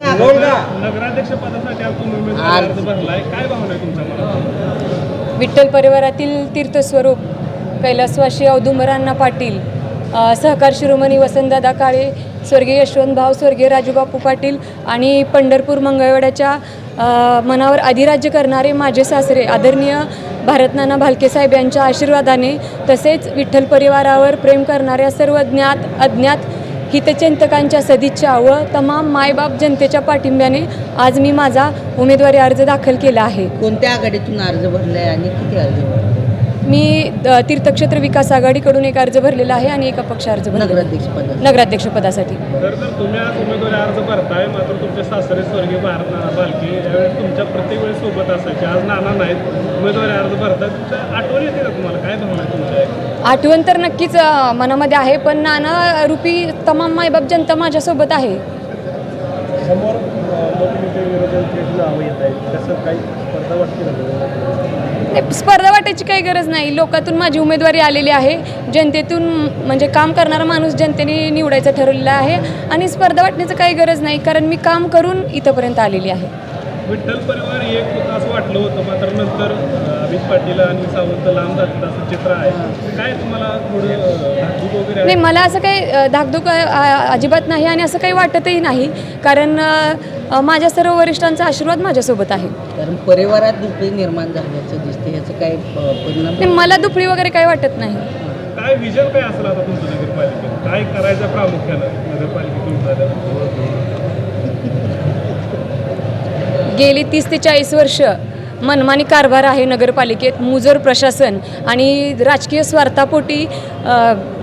नगराध्यक्ष पदासाठी आज तुम्ही उमेदवारी अर्ज भरलाय. काय भावना आहे तुमच्या मनात? विठ्ठल परिवारातील तीर्थस्वरूप कैलासवासी औदुंबरांना पाटील अ, सहकार शिरोमणी वसंतदादा काळे स्वर्गीय यशवंत भाव स्वर्गीय राजूबापू पाटील आणि पंढरपूर मंगळवेड्याच्या अ, मनावर अधिराज्य करणारे माझे सासरे आदरणीय भारतनाना भालके साहेब यांच्या आशीर्वादाने तसेच विठ्ठल परिवारावर प्रेम करणाऱ्या सर्व ज्ञात अज्ञात हितचिंतकांच्या सदिच्छा व तमाम मायबाप जनतेच्या पाठिंब्याने आज मी माझा उमेदवारी अर्ज दाखल केला आहे. कोणत्या आघाडीतून अर्ज भरलाय आणि किती अर्ज भरले मी तीर्थक्षेत्र विकास आघाडीकडून एक अर्ज भरलेला आहे आणि एका पक्ष अर्ज भरलेला आहे. नगराध्यक्ष पदासाठी नगराध्यक्षपदासाठी. तर जर तुम्ही आज उमेदवारी अर्ज भरताय मात्र तुमचे सासरे स्वर्गीय भारत नाना बालके यावेळेस तुमच्या प्रत्येक वेळेस सोबत असायचे. आज नाना नाहीत. उमेदवारी अर्ज भरताय तुमच्या आठवण येते का तुम्हाला? काय भावना आहे तुमच्या? आठवण तर नक्कीच मनामध्ये आहे पण नाना रूपी तमाम मायबाप जनता माझ्यासोबत आहे. स्पर्धा वाटायची काही गरज नाही. लोकातून माझी उमेदवारी आलेली आहे. जनतेतून म्हणजे काम करणारा माणूस जनतेने निवडायचं ठरवलेलं आहे. आणि स्पर्धा वाटण्याचं काही गरज नाही कारण मी काम करून इथंपर्यंत आलेली आहे. विठ्ठल परिवार एक होतं असं वाटलं होतं मात्र नंतर अमित पाटील आणि सावंत लांब जातात असं चित्र आहे. काय तुम्हाला थोडं अं, धाकधूक वगैरे नाही मला असं काही धाकधूक अजिबात नाही आणि असं काही वाटतही नाही कारण माझ्या सर्व वरिष्ठांचा आशीर्वाद माझ्यासोबत आहे. कारण परिवारात दुसरी निर्माण झाल्याचं दिसते याचं काय प- परिणाम नाही मला दुपडी वगैरे काही वाटत नाही. काय विजन काय असलं आता तुमचं नगरपालिकेत? काय करायचं प्रामुख्यानं नगरपालिकेतून गेली तीस ते चाळीस वर्ष मनमानी कारभार आहे नगरपालिकेत मुजोर प्रशासन आणि राजकीय स्वार्थापोटी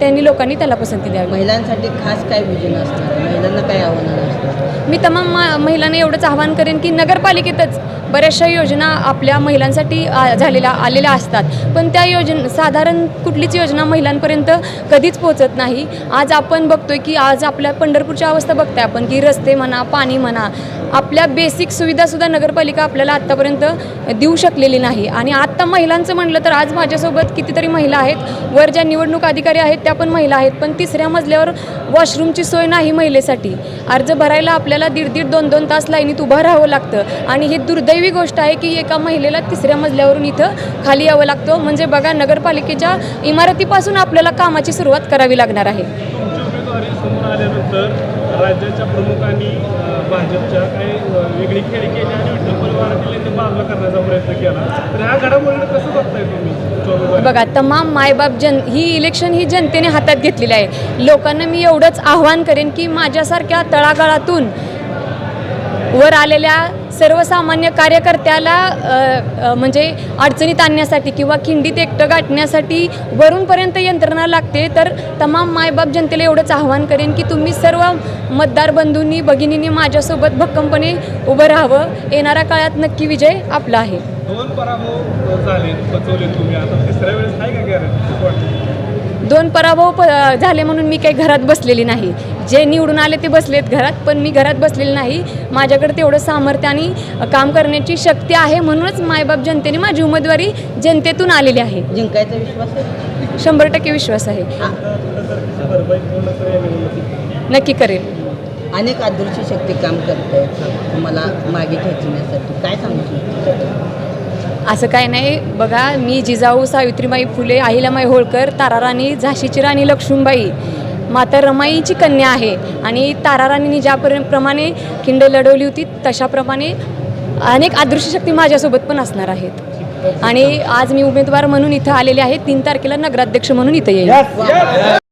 त्यांनी लोकांनी त्याला पसंती द्यावी. महिलांसाठी खास काय विजन असणार? महिलांना काय आव्हानं असणार? मी तमाम महिलांना एवढंच आवाहन करेन की नगरपालिकेतच बऱ्याचशा योजना आपल्या महिलांसाठी आ- झालेल्या आलेल्या असतात. पण त्या योजना साधारण कुठलीच योजना महिलांपर्यंत कधीच पोचत नाही. आज आपण बघतोय की आज आपल्या पंढरपूरची अवस्था बघताय आपण की रस्ते म्हणा पाणी म्हणा आपल्या बेसिक सुविधासुद्धा नगरपालिका आपल्याला आत्तापर्यंत देऊ शकलेली नाही. आणि आत्ता महिलांचं म्हटलं तर आज माझ्यासोबत कितीतरी महिला आहेत. वर ज्या निवडणूक अधिकारी आहेत त्या पण महिला आहेत. पण तिसऱ्या मजल्यावर वॉशरूमची सोय नाही महिलेसाठी. अर्ज भरायला आपल्याला दीड दीड दोन दोन तास लाईनीत उभं राहावं लागतं. आणि हे दुर्दैव गोष्ट आहे की एका महिलेला तिसऱ्या मजल्यावरून इथं खाली यावं लागतं. म्हणजे बघा नगरपालिकेच्या इमारतीपासून आपल्याला कामाची सुरुवात करावी लागणार आहे. तुमची उमेदवारी समोर आल्यानंतर राज्याच्या प्रमुखांनी अं, भाजपच्या काही अं, वेगळी खेळी केली आणि विठ्ठल परिवारातील यांनी बाजूला करण्याचा प्रयत्न केला. तर ह्या घडामोडीला कसं बघताय तुम्ही? तुमच्या उमेदवारी बघा तमाम मायबाप जन ही इलेक्शन ही जनतेने हातात घेतलेली आहे. लोकांना मी एवढंच आव्हान करेन की माझ्यासारख्या तळागाळातून वर आलेल्या सर्वसामान्य कार्यकर्त्याला म्हणजे अडचणीत आणण्यासाठी किंवा खिंडीत एकटं गाठण्यासाठी वरूनपर्यंत यंत्रणा लागते तर तमाम मायबाप जनतेला एवढंच आव्हान करेन की तुम्ही सर्व मतदार बंधूंनी भगिनींनी माझ्यासोबत भक्कमपणे उभं राहावं. येणाऱ्या काळात नक्की विजय आपला आहे दोन पराभव झाले बचवले तुम्ही आता तिसऱ्या वेळेस आहे का गॅरंटी वाटतं दोन पराभव प झाले म्हणून मी काही घरात बसलेली नाही. जे निवडून आले ते बसलेत घरात पण मी घरात बसलेली नाही. माझ्याकडे तेवढं सामर्थ्य आणि काम करण्याची शक्ती आहे म्हणूनच मायबाप जनतेने माझी उमेदवारी जनतेतून आलेली आहे. जिंकायचा विश्वास आहे? शंभर टक्के विश्वास आहे. नक्की करेल अनेक आदर्श शक्ती काम करत तुम्हाला मागे खेचण्यासाठी काय सांगू शकतो? असं काय नाही. बघा मी जिजाऊ सावित्रीबाई फुले अहिल्यामाई होळकर ताराराणी झाशीची राणी लक्ष्मीबाई माता रमाईची कन्या आहे. आणि ताराराणींनी ज्या प्रमाणे खिंड लढवली होती तशाप्रमाणे अनेक अदृश्य शक्ती माझ्यासोबत पण असणार आहेत. आणि आज मी उमेदवार म्हणून इथं आलेले आहे. तीन तारखेला नगराध्यक्ष म्हणून इथं येईल.